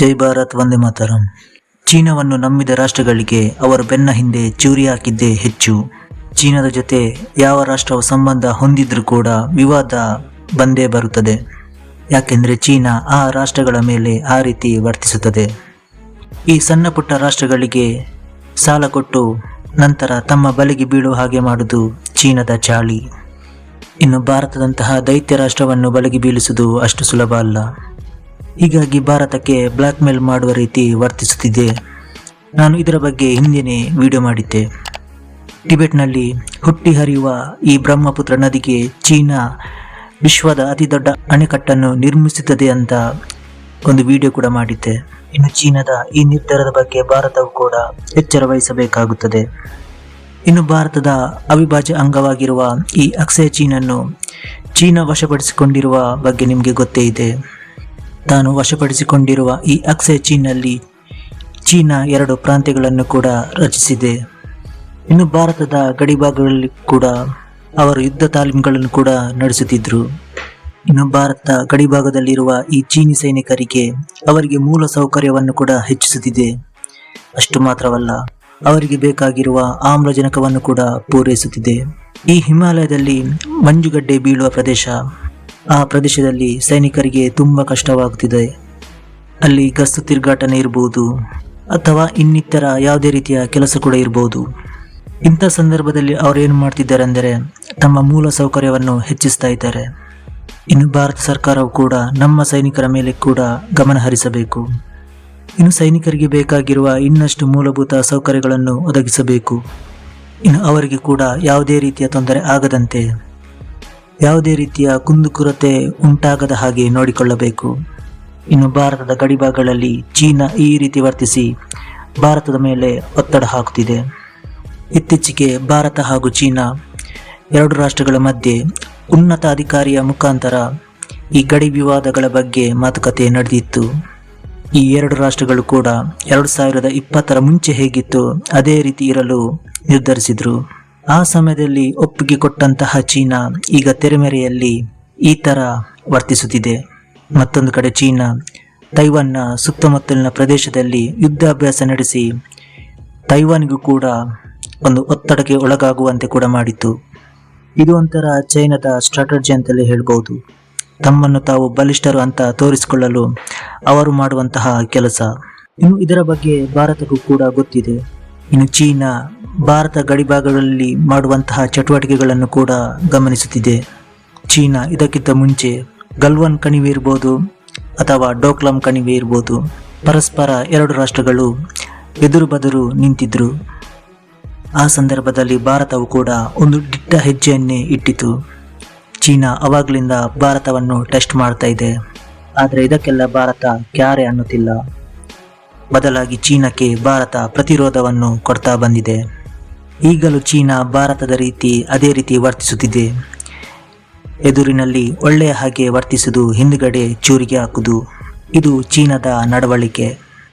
ಜೈ ಭಾರತ್, ವಂದೇ ಮಾತರಂ. ಚೀನಾವನ್ನು ನಂಬಿದ ರಾಷ್ಟ್ರಗಳಿಗೆ ಅವರ ಬೆನ್ನ ಹಿಂದೆ ಚೂರಿ ಹಾಕಿದ್ದೇ ಹೆಚ್ಚು. ಚೀನಾದ ಜೊತೆ ಯಾವ ರಾಷ್ಟ್ರವು ಸಂಬಂಧ ಹೊಂದಿದ್ರೂ ಕೂಡ ವಿವಾದ ಬಂದೇ ಬರುತ್ತದೆ. ಯಾಕೆಂದರೆ ಚೀನಾ ಆ ರಾಷ್ಟ್ರಗಳ ಮೇಲೆ ಆ ರೀತಿ ವರ್ತಿಸುತ್ತದೆ. ಈ ಸಣ್ಣ ಪುಟ್ಟ ರಾಷ್ಟ್ರಗಳಿಗೆ ಸಾಲ ಕೊಟ್ಟು ನಂತರ ತಮ್ಮ ಬಲೆಗೆ ಬೀಳುವ ಹಾಗೆ ಮಾಡುವುದು ಚೀನಾದ ಚಾಳಿ. ಇನ್ನು ಭಾರತದಂತಹ ದೈತ್ಯ ರಾಷ್ಟ್ರವನ್ನು ಬಲಿಗೆ ಬೀಳಿಸುವುದು ಅಷ್ಟು ಸುಲಭ ಅಲ್ಲ. ಹೀಗಾಗಿ ಭಾರತಕ್ಕೆ ಬ್ಲ್ಯಾಕ್ ಮೇಲ್ ಮಾಡುವ ರೀತಿ ವರ್ತಿಸುತ್ತಿದೆ. ನಾನು ಇದರ ಬಗ್ಗೆ ಹಿಂದೆನೇ ವಿಡಿಯೋ ಮಾಡಿದ್ದೆ. ಟಿಬೆಟ್ನಲ್ಲಿ ಹುಟ್ಟಿ ಹರಿಯುವ ಈ ಬ್ರಹ್ಮಪುತ್ರ ನದಿಗೆ ಚೀನಾ ವಿಶ್ವದ ಅತಿ ದೊಡ್ಡ ಅಣೆಕಟ್ಟನ್ನು ನಿರ್ಮಿಸುತ್ತದೆ ಅಂತ ಒಂದು ವಿಡಿಯೋ ಕೂಡ ಮಾಡಿದ್ದೆ. ಇನ್ನು ಚೀನಾದ ಈ ನಿರ್ಧಾರದ ಬಗ್ಗೆ ಭಾರತವು ಕೂಡ ಎಚ್ಚರ ವಹಿಸಬೇಕಾಗುತ್ತದೆ. ಇನ್ನು ಭಾರತದ ಅವಿಭಾಜ್ಯ ಅಂಗವಾಗಿರುವ ಈ ಅಕ್ಷಯ ಚೀನನ್ನು ಚೀನಾ ವಶಪಡಿಸಿಕೊಂಡಿರುವ ಬಗ್ಗೆ ನಿಮಗೆ ಗೊತ್ತೇ ಇದೆ. ತಾನು ವಶಪಡಿಸಿಕೊಂಡಿರುವ ಈ ಅಕ್ಸೆ ಚೀನಲ್ಲಿ ಚೀನಾ ಎರಡು ಪ್ರಾಂತ್ಯಗಳನ್ನು ಕೂಡ ರಚಿಸಿದೆ. ಇನ್ನು ಭಾರತದ ಗಡಿಭಾಗಗಳಲ್ಲಿ ಕೂಡ ಅವರು ಯುದ್ಧ ತಾಲೀಮುಗಳನ್ನು ಕೂಡ ನಡೆಸುತ್ತಿದ್ದರು ಇನ್ನು ಭಾರತದ ಗಡಿಭಾಗದಲ್ಲಿರುವ ಈ ಚೀನಿ ಸೈನಿಕರಿಗೆ ಅವರಿಗೆ ಮೂಲ ಸೌಕರ್ಯವನ್ನು ಕೂಡ ಹೆಚ್ಚಿಸುತ್ತಿದೆ. ಅಷ್ಟು ಮಾತ್ರವಲ್ಲ, ಅವರಿಗೆ ಬೇಕಾಗಿರುವ ಆಮ್ಲಜನಕವನ್ನು ಕೂಡ ಪೂರೈಸುತ್ತಿದೆ. ಈ ಹಿಮಾಲಯದಲ್ಲಿ ಮಂಜುಗಡ್ಡೆ ಬೀಳುವ ಪ್ರದೇಶ ಆ ಪ್ರದೇಶದಲ್ಲಿ ಸೈನಿಕರಿಗೆ ತುಂಬ ಕಷ್ಟವಾಗುತ್ತಿದೆ. ಅಲ್ಲಿ ಗಸ್ತು ತಿರುಗಾಟನೆ ಇರಬಹುದು ಅಥವಾ ಇನ್ನಿತರ ಯಾವುದೇ ರೀತಿಯ ಕೆಲಸ ಕೂಡ ಇರಬಹುದು ಇಂಥ ಸಂದರ್ಭದಲ್ಲಿ ಅವರು ಏನು ಮಾಡ್ತಿದ್ದಾರೆ ಅಂದರೆ ತಮ್ಮ ಮೂಲ ಸೌಕರ್ಯವನ್ನು ಹೆಚ್ಚಿಸ್ತಾ ಇದ್ದಾರೆ. ಇನ್ನು ಭಾರತ ಸರ್ಕಾರವು ಕೂಡ ನಮ್ಮ ಸೈನಿಕರ ಮೇಲೆ ಕೂಡ ಗಮನ ಹರಿಸಬೇಕು. ಇನ್ನು ಸೈನಿಕರಿಗೆ ಬೇಕಾಗಿರುವ ಇನ್ನಷ್ಟು ಮೂಲಭೂತ ಸೌಕರ್ಯಗಳನ್ನು ಒದಗಿಸಬೇಕು. ಇನ್ನು ಅವರಿಗೆ ಕೂಡ ಯಾವುದೇ ರೀತಿಯ ತೊಂದರೆ ಆಗದಂತೆ ಯಾವುದೇ ರೀತಿಯ ಕುಂದುಕೊರತೆ ಉಂಟಾಗದ ಹಾಗೆ ನೋಡಿಕೊಳ್ಳಬೇಕು. ಇನ್ನು ಭಾರತದ ಗಡಿಭಾಗಗಳಲ್ಲಿ ಚೀನಾ ಈ ರೀತಿ ವರ್ತಿಸಿ ಭಾರತದ ಮೇಲೆ ಒತ್ತಡ ಹಾಕುತ್ತಿದೆ. ಇತ್ತೀಚೆಗೆ ಭಾರತ ಹಾಗೂ ಚೀನಾ ಎರಡು ರಾಷ್ಟ್ರಗಳ ಮಧ್ಯೆ ಉನ್ನತ ಅಧಿಕಾರಿಯ ಮುಖಾಂತರ ಈ ಗಡಿ ವಿವಾದಗಳ ಬಗ್ಗೆ ಮಾತುಕತೆ ನಡೆದಿತ್ತು. ಈ ಎರಡು ರಾಷ್ಟ್ರಗಳು ಕೂಡ ಎರಡು ಸಾವಿರದ ಇಪ್ಪತ್ತರ ಮುಂಚೆ ಹೇಗಿತ್ತು ಅದೇ ರೀತಿ ಇರಲು ನಿರ್ಧರಿಸಿದ್ರು. ಆ ಸಮಯದಲ್ಲಿ ಒಪ್ಪಿಗೆ ಕೊಟ್ಟಂತಹ ಚೀನಾ ಈಗ ತೆರೆಮೆರೆಯಲ್ಲಿ ಈ ತರ ವರ್ತಿಸುತ್ತಿದೆ. ಮತ್ತೊಂದು ಕಡೆ ಚೀನಾ ತೈವಾನ್ನ ಸುತ್ತಮುತ್ತಲಿನ ಪ್ರದೇಶದಲ್ಲಿ ಯುದ್ಧಾಭ್ಯಾಸ ನಡೆಸಿ ತೈವಾನ್ಗೂ ಕೂಡ ಒಂದು ಒತ್ತಡಕ್ಕೆ ಒಳಗಾಗುವಂತೆ ಕೂಡ ಮಾಡಿತು ಇದು ಒಂಥರ ಚೈನಾದ ಸ್ಟ್ರಾಟಜಿ ಅಂತಲೇ ಹೇಳ್ಬೋದು. ತಮ್ಮನ್ನು ತಾವು ಬಲಿಷ್ಠರು ಅಂತ ತೋರಿಸಿಕೊಳ್ಳಲು ಅವರು ಮಾಡುವಂತಹ ಕೆಲಸ. ಇನ್ನು ಇದರ ಬಗ್ಗೆ ಭಾರತಕ್ಕೂ ಕೂಡ ಗೊತ್ತಿದೆ. ಇನ್ನು ಚೀನಾ ಭಾರತ ಗಡಿಭಾಗಗಳಲ್ಲಿ ಮಾಡುವಂತಹ ಚಟುವಟಿಕೆಗಳನ್ನು ಕೂಡ ಗಮನಿಸುತ್ತಿದೆ. ಚೀನಾ ಇದಕ್ಕಿಂತ ಮುಂಚೆ ಗಲ್ವಾನ್ ಕಣಿವೆ ಇರ್ಬೋದು ಅಥವಾ ಡೋಕ್ಲಾಂ ಕಣಿವೆ ಇರ್ಬೋದು. ಪರಸ್ಪರ ಎರಡು ರಾಷ್ಟ್ರಗಳು ಎದುರು ಬದುರು ನಿಂತಿದ್ರು. ಆ ಸಂದರ್ಭದಲ್ಲಿ ಭಾರತವು ಕೂಡ ಒಂದು ದಿಟ್ಟ ಹೆಜ್ಜೆಯನ್ನೇ ಇಟ್ಟಿತು. ಚೀನಾ ಅವಾಗಲಿಂದ ಭಾರತವನ್ನು ಟೆಸ್ಟ್ ಮಾಡ್ತಾ ಇದೆ. ಆದರೆ ಇದಕ್ಕೆಲ್ಲ ಭಾರತ ಕ್ಯಾರೆ ಅನ್ನುತ್ತಿಲ್ಲ. ಬದಲಾಗಿ ಚೀನಾಕ್ಕೆ ಭಾರತ ಪ್ರತಿರೋಧವನ್ನು ಕೊಡ್ತಾ ಬಂದಿದೆ. ಈಗಲೂ ಚೀನಾ ಭಾರತದ ರೀತಿ ಅದೇ ರೀತಿ ವರ್ತಿಸುತ್ತಿದೆ. ಎದುರಿನಲ್ಲಿ ಒಳ್ಳೆಯ ಹಾಗೆ ವರ್ತಿಸುವುದು ಹಿಂದುಗಡೆ ಚೂರಿಗೆ ಹಾಕುವುದು ಇದು ಚೀನಾದ ನಡವಳಿಕೆ.